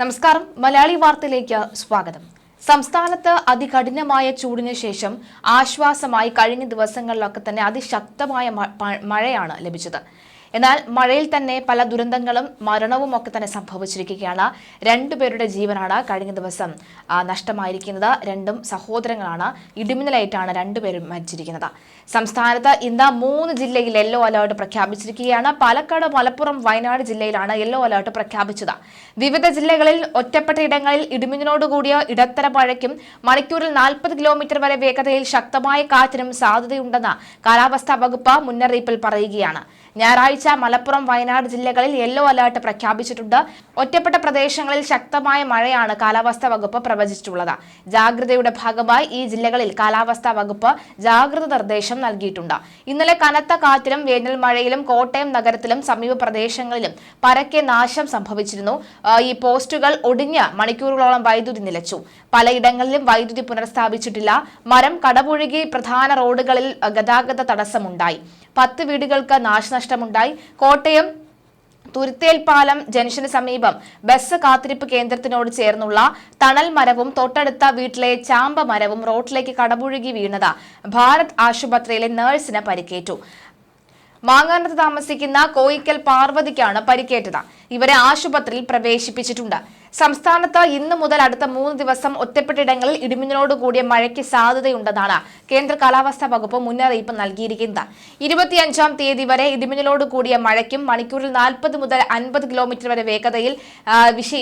നമസ്കാരം. മലയാളി വാർത്തയിലേക്ക് സ്വാഗതം. സംസ്ഥാനത്ത് അതികഠിനമായ ചൂടിന് ശേഷം ആശ്വാസമായി കഴിഞ്ഞ ദിവസങ്ങളിലൊക്കെ തന്നെ അതിശക്തമായ മഴയാണ് ലഭിച്ചത്. എന്നാൽ മഴയിൽ തന്നെ പല ദുരന്തങ്ങളും മരണവും ഒക്കെ തന്നെ സംഭവിച്ചിരിക്കുകയാണ്. രണ്ടുപേരുടെ ജീവനാണ് കഴിഞ്ഞ ദിവസം നഷ്ടമായിരിക്കുന്നത്. രണ്ടും സഹോദരങ്ങളാണ്. ഇടിമിന്നലേറ്റാണ് രണ്ടുപേരും മരിച്ചിരിക്കുന്നത്. സംസ്ഥാനത്ത് ഇന്ന് മൂന്ന് ജില്ലയിൽ യെല്ലോ അലേർട്ട് പ്രഖ്യാപിച്ചിരിക്കുകയാണ്. പാലക്കാട് മലപ്പുറം വയനാട് ജില്ലയിലാണ് യെല്ലോ അലേർട്ട് പ്രഖ്യാപിച്ചത്. വിവിധ ജില്ലകളിൽ ഒറ്റപ്പെട്ട ഇടങ്ങളിൽ ഇടിമിന്നലോടുകൂടിയ ഇടത്തര മഴയ്ക്കും മണിക്കൂറിൽ നാൽപ്പത് കിലോമീറ്റർ വരെ വേഗതയിൽ ശക്തമായ കാറ്റിനും സാധ്യതയുണ്ടെന്ന് കാലാവസ്ഥാ വകുപ്പ് മുന്നറിയിപ്പിൽ പറയുകയാണ്. ഞായറാഴ്ച മലപ്പുറം വയനാട് ജില്ലകളിൽ യെല്ലോ അലേർട്ട് പ്രഖ്യാപിച്ചിട്ടുണ്ട്. ഒറ്റപ്പെട്ട പ്രദേശങ്ങളിൽ ശക്തമായ മഴയാണ് കാലാവസ്ഥാ വകുപ്പ് പ്രവചിച്ചിട്ടുള്ളത്. ജാഗ്രതയുടെ ഭാഗമായി ഈ ജില്ലകളിൽ കാലാവസ്ഥാ വകുപ്പ് ജാഗ്രത നിർദ്ദേശം നൽകിയിട്ടുണ്ട്. ഇന്നലെ കനത്ത കാറ്റിലും വേനൽ മഴയിലും കോട്ടയം നഗരത്തിലും സമീപ പ്രദേശങ്ങളിലും പരക്കെ നാശം സംഭവിച്ചിരുന്നു. ഈ പോസ്റ്റുകൾ ഒടിഞ്ഞ് മണിക്കൂറുകളോളം വൈദ്യുതി നിലച്ചു. പലയിടങ്ങളിലും വൈദ്യുതി പുനഃസ്ഥാപിച്ചിട്ടില്ല. മരം കടപുഴകി പ്രധാന റോഡുകളിൽ ഗതാഗത തടസ്സമുണ്ടായി. പത്ത് വീടുകൾക്ക് നാശനഷ്ടമുണ്ടായി. കോട്ടയം തുരുത്തേൽപാലം ജംഗ്ഷന് സമീപം ബസ് കാത്തിരിപ്പ് കേന്ദ്രത്തിനോട് ചേർന്നുള്ള തണൽ മരവും തൊട്ടടുത്ത വീട്ടിലെ ചാമ്പ മരവും റോഡിലേക്ക് കടപുഴുകി വീണത് ഭാരത് ആശുപത്രിയിലെ നഴ്സിന് പരിക്കേറ്റു. മാങ്ങാനത്ത് താമസിക്കുന്ന കോയിക്കൽ പാർവതിക്കാണ് പരിക്കേറ്റത്. ഇവരെ ആശുപത്രിയിൽ പ്രവേശിപ്പിച്ചിട്ടുണ്ട്. സംസ്ഥാനത്ത് ഇന്ന് മുതൽ അടുത്ത മൂന്ന് ദിവസം ഒറ്റപ്പെട്ടിടങ്ങളിൽ ഇടിമിന്നലോട് കൂടിയ മഴയ്ക്ക് സാധ്യതയുണ്ടെന്നാണ് കേന്ദ്ര കാലാവസ്ഥാ വകുപ്പ് മുന്നറിയിപ്പ് നൽകിയിരിക്കുന്നത്. ഇരുപത്തിയഞ്ചാം തീയതി വരെ ഇടിമിന്നലോട് കൂടിയ മഴയ്ക്കും മണിക്കൂറിൽ നാൽപ്പത് മുതൽ അൻപത് കിലോമീറ്റർ വരെ വേഗതയിൽ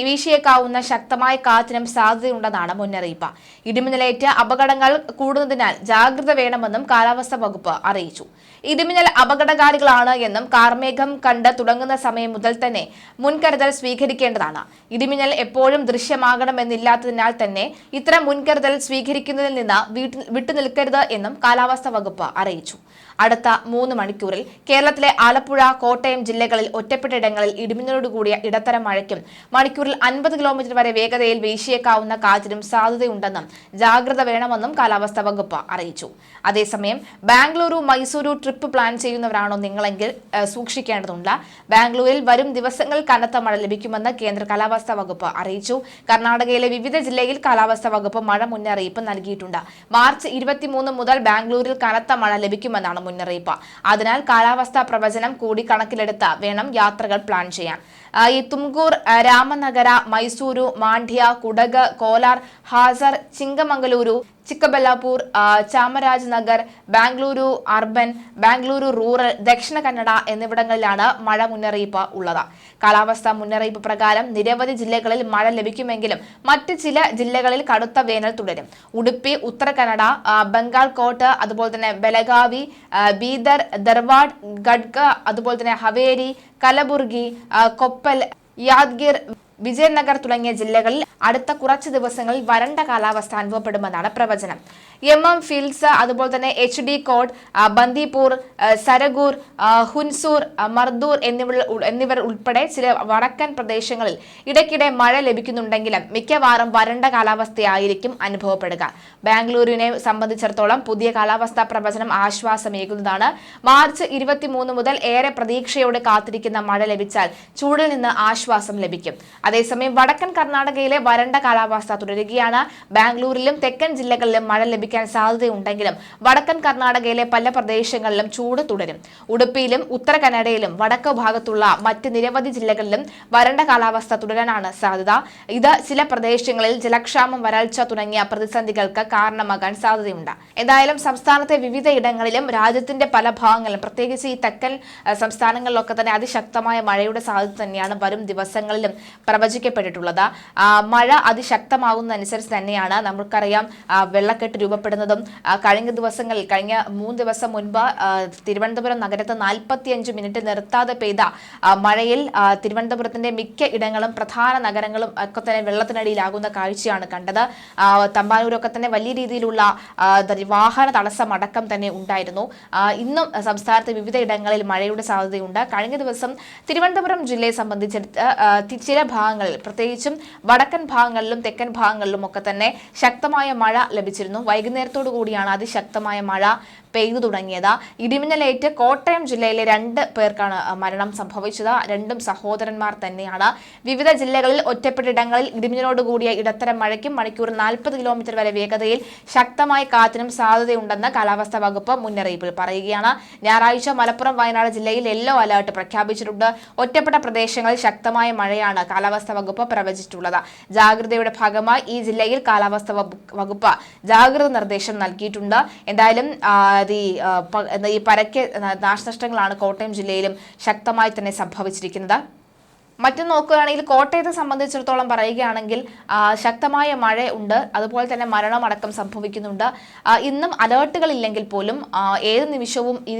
വീശിയേക്കാവുന്ന ശക്തമായ കാറ്റിനും സാധ്യതയുണ്ടെന്നാണ് മുന്നറിയിപ്പ്. ഇടിമിന്നലേറ്റ് അപകടങ്ങൾ കൂടുന്നതിനാൽ ജാഗ്രത വേണമെന്നും കാലാവസ്ഥാ വകുപ്പ് അറിയിച്ചു. ഇടിമിന്നൽ അപകടകാരികളാണ് എന്നും കാർമേഘം കണ്ട് തുടങ്ങുന്ന സമയം മുതൽ തന്നെ മുൻകരുതൽ സ്വീകരിക്കേണ്ടതാണ്. ഇടിമിന്നൽ എപ്പോഴും ദൃശ്യമാകണമെന്നില്ലാത്തതിനാൽ തന്നെ ഇത്തരം മുൻകരുതൽ സ്വീകരിക്കുന്നതിൽ നിന്ന് വിട്ടുനിൽക്കരുത് എന്നും കാലാവസ്ഥാ വകുപ്പ് അറിയിച്ചു. അടുത്ത മൂന്ന് മണിക്കൂറിൽ കേരളത്തിലെ ആലപ്പുഴ കോട്ടയം ജില്ലകളിൽ ഒറ്റപ്പെട്ടയിടങ്ങളിൽ ഇടിമിന്നലോടുകൂടിയ ഇടത്തരം മഴയ്ക്കും മണിക്കൂറിൽ അൻപത് കിലോമീറ്റർ വരെ വേഗതയിൽ വീശിയേക്കാവുന്ന കാറ്റിനും സാധ്യതയുണ്ടെന്നും ജാഗ്രത വേണമെന്നും കാലാവസ്ഥാ വകുപ്പ് അറിയിച്ചു. അതേസമയം ബാംഗ്ലൂരു മൈസൂരു ട്രിപ്പ് പ്ലാൻ ചെയ്യുന്നവരാണോ നിങ്ങളെങ്കിൽ സൂക്ഷിക്കേണ്ടതുണ്ട്. ബാംഗ്ലൂരിൽ വരും ദിവസങ്ങൾ കനത്ത മഴ ലഭിക്കുമെന്ന് കേന്ദ്ര കാലാവസ്ഥാ വകുപ്പ് അറിയിച്ചു. കർണാടകയിലെ വിവിധ ജില്ലയിൽ കാലാവസ്ഥാ വകുപ്പ് മഴ മുന്നറിയിപ്പ് നൽകിയിട്ടുണ്ട്. മാർച്ച് ഇരുപത്തിമൂന്ന് മുതൽ ബാംഗ്ലൂരിൽ കനത്ത മഴ ലഭിക്കുമെന്നാണ് മുന്നറിയിപ്പ്. അതിനാൽ കാലാവസ്ഥാ പ്രവചനം കൂടി കണക്കിലെടുത്ത് വേണം യാത്രകൾ പ്ലാൻ ചെയ്യാൻ. ഈ തുംകൂർ രാമനഗര മൈസൂരു മാണ്ഡ്യ കുടക് കോലാർ ഹാസർ ചിങ്കമംഗലൂരു ചിക്കബല്ലാപൂർ ചാമരാജ്നഗർ ചാമരാജ് നഗർ ബാംഗ്ലൂരു അർബൻ ബാംഗ്ലൂരു റൂറൽ ദക്ഷിണ കന്നഡ എന്നിവിടങ്ങളിലാണ് മഴ മുന്നറിയിപ്പ് ഉള്ളത്. കാലാവസ്ഥാ മുന്നറിയിപ്പ് പ്രകാരം നിരവധി ജില്ലകളിൽ മഴ ലഭിക്കുമെങ്കിലും മറ്റ് ചില ജില്ലകളിൽ കടുത്ത വേനൽ തുടരും. ഉടുപ്പി ഉത്തര കന്നഡ ബംഗാൾ കോട്ട് അതുപോലെ തന്നെ ബലഗാവി ബീദർ ദർവാഡ് ഗഡ്ഗ അതുപോലെ തന്നെ ഹവേരി കലബുർഗി കൊപ്പൽ യാദ്ഗിർ വിജയനഗർ തുടങ്ങിയ ജില്ലകളിൽ അടുത്ത കുറച്ച് ദിവസങ്ങളിൽ വരണ്ട കാലാവസ്ഥ അനുഭവപ്പെടുമെന്നാണ് പ്രവചനം. എം എം ഫീൽഡ്സ് അതുപോലെ തന്നെ എച്ച് ഡി കോഡ് ബന്ദിപൂർ സരഗൂർ ഹുൻസൂർ മർദൂർ എന്നിവർ എന്നിവർ ഉൾപ്പെടെ ചില വടക്കൻ പ്രദേശങ്ങളിൽ ഇടയ്ക്കിടെ മഴ ലഭിക്കുന്നുണ്ടെങ്കിലും മിക്കവാറും വരണ്ട കാലാവസ്ഥയായിരിക്കും അനുഭവപ്പെടുക. ബാംഗ്ലൂരിനെ സംബന്ധിച്ചിടത്തോളം പുതിയ കാലാവസ്ഥാ പ്രവചനം ആശ്വാസമേകുന്നതാണ്. മാർച്ച് ഇരുപത്തിമൂന്ന് മുതൽ ഏറെ പ്രതീക്ഷയോടെ കാത്തിരിക്കുന്ന മഴ ലഭിച്ചാൽ ചൂടിൽ നിന്ന് ആശ്വാസം ലഭിക്കും. അതേസമയം വടക്കൻ കർണാടകയിലെ വരണ്ട കാലാവസ്ഥ തുടരുകയാണ്. ബാംഗ്ലൂരിലും തെക്കൻ ജില്ലകളിലും മഴ ലഭിക്കാൻ സാധ്യതയുണ്ടെങ്കിലും വടക്കൻ കർണാടകയിലെ പല പ്രദേശങ്ങളിലും ചൂട് തുടരും. ഉടുപ്പിയിലും ഉത്തര കന്നഡയിലും വടക്ക് ഭാഗത്തുള്ള മറ്റ് നിരവധി ജില്ലകളിലും വരണ്ട കാലാവസ്ഥ തുടരാനാണ് സാധ്യത. ഇത് ചില പ്രദേശങ്ങളിൽ ജലക്ഷാമം വരൾച്ച തുടങ്ങിയ പ്രതിസന്ധികൾക്ക് കാരണമാകാൻ സാധ്യതയുണ്ട്. എന്തായാലും സംസ്ഥാനത്തെ വിവിധ ഇടങ്ങളിലും രാജ്യത്തിന്റെ പല ഭാഗങ്ങളിലും പ്രത്യേകിച്ച് ഈ തെക്കൻ സംസ്ഥാനങ്ങളിലൊക്കെ തന്നെ അതിശക്തമായ മഴയുടെ സാധ്യത തന്നെയാണ്. വരും ദിവസങ്ങളിലും പ്രവചിക്കപ്പെട്ടിട്ടുള്ളത്. മഴ അതിശക്തമാകുന്നതനുസരിച്ച് തന്നെയാണ് നമുക്കറിയാം വെള്ളക്കെട്ട് രൂപപ്പെടുന്നതും കഴിഞ്ഞ ദിവസങ്ങളിൽ കഴിഞ്ഞ മൂന്ന് ദിവസം മുൻപ് തിരുവനന്തപുരം നഗരത്ത് നാൽപ്പത്തിയഞ്ച് മിനിറ്റ് നിർത്താതെ പെയ്ത മഴയിൽ തിരുവനന്തപുരത്തിന്റെ മിക്ക ഇടങ്ങളും പ്രധാന നഗരങ്ങളും ഒക്കെ തന്നെ വെള്ളത്തിനടിയിലാകുന്ന കാഴ്ചയാണ് കണ്ടത്. തമ്പാനൂരൊക്കെ തന്നെ വലിയ രീതിയിലുള്ള വാഹന തടസ്സം അടക്കം തന്നെ ഉണ്ടായിരുന്നു. ഇന്നും സംസ്ഥാനത്ത് വിവിധ ഇടങ്ങളിൽ മഴയുടെ സാധ്യതയുണ്ട്. കഴിഞ്ഞ ദിവസം തിരുവനന്തപുരം ജില്ലയെ സംബന്ധിച്ചിടത്ത് ചില ഭാഗങ്ങളിൽ പ്രത്യേകിച്ചും വടക്കൻ ഭാഗങ്ങളിലും തെക്കൻ ഭാഗങ്ങളിലും ഒക്കെ തന്നെ ശക്തമായ മഴ ലഭിച്ചിരുന്നു. വൈകുന്നേരത്തോടു കൂടിയാണ് അതിശക്തമായ മഴ പെയ്തു തുടങ്ങിയത്. ഇടിമിന്നലേറ്റ് കോട്ടയം ജില്ലയിലെ രണ്ട് പേർക്കാണ് മരണം സംഭവിച്ചത്. രണ്ടും സഹോദരന്മാർ തന്നെയാണ്. വിവിധ ജില്ലകളിൽ ഒറ്റപ്പെട്ടിടങ്ങളിൽ ഇടിമിന്നലോടുകൂടിയ ഇടത്തരം മഴയ്ക്കും മണിക്കൂർ നാൽപ്പത് കിലോമീറ്റർ വരെ വേഗതയിൽ ശക്തമായ കാറ്റിനും സാധ്യതയുണ്ടെന്ന് കാലാവസ്ഥാ വകുപ്പ് മുന്നറിയിപ്പിൽ പറയുകയാണ്. ഞായറാഴ്ച മലപ്പുറം വയനാട് ജില്ലയിൽ യെല്ലോ അലർട്ട് പ്രഖ്യാപിച്ചിട്ടുണ്ട്. ഒറ്റപ്പെട്ട പ്രദേശങ്ങളിൽ ശക്തമായ മഴയാണ് കാലാവസ്ഥാ വകുപ്പ് പ്രവചിച്ചിട്ടുള്ളത്. ജാഗ്രതയുടെ ഭാഗമായി ഈ ജില്ലയിൽ കാലാവസ്ഥാ വകുപ്പ് ജാഗ്രത നിർദ്ദേശം നൽകിയിട്ടുണ്ട്. എന്തായാലും ഇത് ഈ, ഈ പരക്കെ നാശനഷ്ടങ്ങളാണ് കോട്ടയം ജില്ലയിലും ശക്തമായി തന്നെ സംഭവിച്ചിരിക്കുന്നത്. മറ്റും നോക്കുകയാണെങ്കിൽ കോട്ടയത്തെ സംബന്ധിച്ചിടത്തോളം പറയുകയാണെങ്കിൽ ശക്തമായ മഴ ഉണ്ട്. അതുപോലെ തന്നെ മരണമടക്കം സംഭവിക്കുന്നുണ്ട്. ഇന്നും അലേർട്ടുകൾ ഇല്ലെങ്കിൽ പോലും ഏത് നിമിഷവും ഈ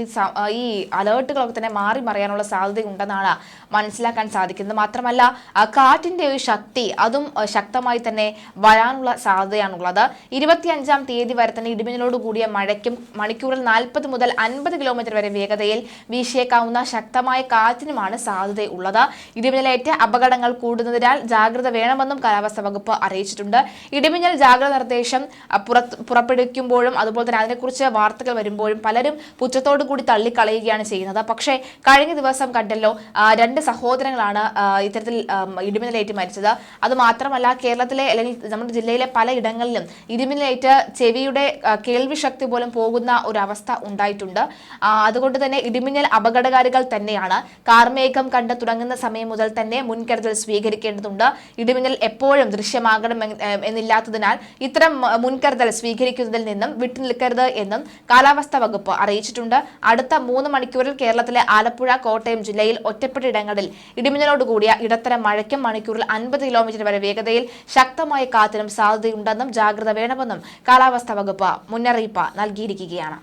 ഈ അലേർട്ടുകളൊക്കെ തന്നെ മാറി മറിയാനുള്ള സാധ്യതയുണ്ടെന്നാണ് മനസ്സിലാക്കാൻ സാധിക്കുന്നത്. മാത്രമല്ല കാറ്റിന്റെ ഒരു ശക്തി അതും ശക്തമായി തന്നെ വരാനുള്ള സാധ്യതയാണുള്ളത്. ഇരുപത്തിയഞ്ചാം തീയതി വരെ തന്നെ ഇടിമിന്നലോട് കൂടിയ മഴയ്ക്കും മണിക്കൂറിൽ നാൽപ്പത് മുതൽ അൻപത് കിലോമീറ്റർ വരെ വേഗതയിൽ വീശിയേക്കാവുന്ന ശക്തമായ കാറ്റിനുമാണ് സാധ്യതയുള്ളത്. ഇടിമിന്നലേറ്റ് അപകടങ്ങൾ കൂടുന്നതിനാൽ ജാഗ്രത വേണമെന്നും കാലാവസ്ഥാ വകുപ്പ് അറിയിച്ചിട്ടുണ്ട്. ഇടിമിന്നൽ ജാഗ്രത നിർദ്ദേശം പുറപ്പെടുവിക്കുമ്പോഴും അതുപോലെ തന്നെ അതിനെക്കുറിച്ച് വാർത്തകൾ വരുമ്പോഴും പലരും പുച്ഛത്തോടു കൂടി തള്ളിക്കളയുകയാണ് ചെയ്യുന്നത്. പക്ഷേ കഴിഞ്ഞ ദിവസം കണ്ടല്ലോ രണ്ട് സഹോദരങ്ങളാണ് ഇത്തരത്തിൽ ഇടിമിന്നലേറ്റ് മരിച്ചത്. അതുമാത്രമല്ല കേരളത്തിലെ അല്ലെങ്കിൽ നമ്മുടെ ജില്ലയിലെ പല ഇടങ്ങളിലും ഇടിമിന്നലേറ്റ് ചെവിയുടെ കേൾവി ശക്തി പോലും പോകുന്ന ഒരു അവസ്ഥ ഉണ്ടായിട്ടുണ്ട് അതുകൊണ്ട് തന്നെ ഇടിമിന്നൽ അപകടകാരികൾ തന്നെയാണ്. കാർമേഘം കണ്ട് തുടങ്ങുന്ന സമയം മുതൽ തന്നെ മുൻകരുതൽ സ്വീകരിക്കേണ്ടതുണ്ട്. ഇടിമിന്നൽ എപ്പോഴും ദൃശ്യമാകണം എന്നില്ലാത്തതിനാൽ ഇത്തരം മുൻകരുതൽ സ്വീകരിക്കുന്നതിൽ നിന്നും വിട്ടുനിൽക്കരുത് എന്നും കാലാവസ്ഥാ വകുപ്പ് അറിയിച്ചിട്ടുണ്ട്. അടുത്ത മൂന്ന് മണിക്കൂറിൽ കേരളത്തിലെ ആലപ്പുഴ കോട്ടയം ജില്ലയിൽ ഒറ്റപ്പെട്ടിടങ്ങളിൽ ഇടിമിന്നലോടുകൂടിയ ഇടത്തരം മഴയ്ക്കും മണിക്കൂറിൽ അൻപത് കിലോമീറ്റർ വരെ വേഗതയിൽ ശക്തമായ കാറ്റിനും സാധ്യതയുണ്ടെന്നും ജാഗ്രത വേണമെന്നും കാലാവസ്ഥാ വകുപ്പ് മുന്നറിയിപ്പ് നൽകിയിരിക്കുകയാണ്.